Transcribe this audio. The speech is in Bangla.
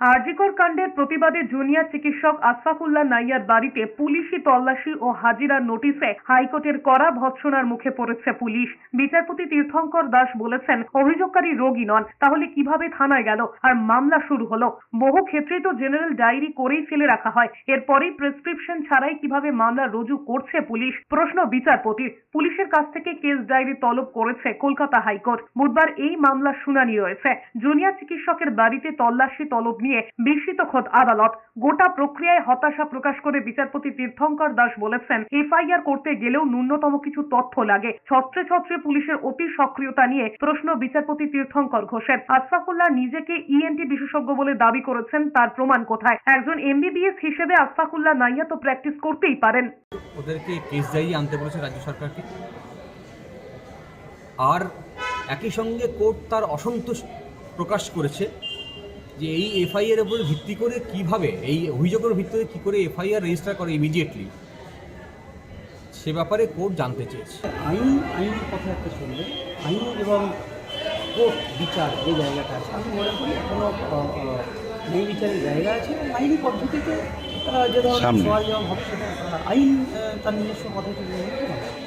আরজিকর কাণ্ডের প্রতিবাদে জুনিয়র চিকিৎসক আশফাকুল্লাহ নাইয়ার বাড়িতে পুলিশি তল্লাশি ও হাজিরার নোটিশে হাইকোর্টের কড়া ভৎসনার মুখে পড়েছে পুলিশ। বিচারপতি তীর্থঙ্কর দাস বলেছেন, অভিযোগকারী রোগী নন। তাহলে কীভাবে থানায় গেল? আর মামলা শুরু হলো। বহু ক্ষেত্রেই তো জেনারেল ডায়েরি করেই ফেলে রাখা হয়। এরপরেই প্রেসক্রিপশন ছাড়াই কীভাবে মামলা রুজু করছে পুলিশ? প্রশ্ন বিচারপতির। পুলিশের কাছ থেকে কেস ডায়েরি তলব করেছে কলকাতা হাইকোর্ট। বুধবার এই মামলার শুনানি রয়েছে। জুনিয়র চিকিৎসকের বাড়িতে তল্লাশি তলব নিয়ে বিস্মিত খোদ আদালত। গোটা প্রক্রিয়ায় হতাশা প্রকাশ করে বিচারপতি তীর্থঙ্কর দাস বলেছেন, এফআইআর করতে গেলেও ন্যূনতম কিছু তথ্য লাগে। ছত্রে ছত্রে পুলিশের অতি সক্রিয়তা নিয়ে প্রশ্ন বিচারপতি তীর্থঙ্কর ঘোষের। আশফাকুল্লাহ নিজেকে ইএনটি বিশেষজ্ঞ বলে দাবি করেছেন, তার প্রমাণ কোথায়? একজন এমবিবিএস হিসেবে আশফাকুল্লাহ নাইয়া তো প্র্যাকটিস করতেই পারেন। ওদেরকে কেস ডায়েরি আনতে বলেছে রাজ্য সরকারকে। আর একই সঙ্গে কোর্ট তার অসন্তোষ প্রকাশ করেছে। যে এই এফআইআর উপর ভিত্তি করে কীভাবে এই অভিযোগের ভিত্তিতে কী করে এফআইআর রেজিস্টার করে ইমিডিয়েটলি সে ব্যাপারে কোর্ট জানতে চেয়েছে। আইন আইন কথা একটা শুনবে। আইন এবং কোর্ট বিচার যে জায়গাটা আছে আমি মনে করি এখনও ন্যায় বিচারের জায়গা আছে। এবং আইনি পদ্ধতিতে তারা যে ধরনের আইন তার নিজস্ব পদ্ধতি নিয়ে নেবে।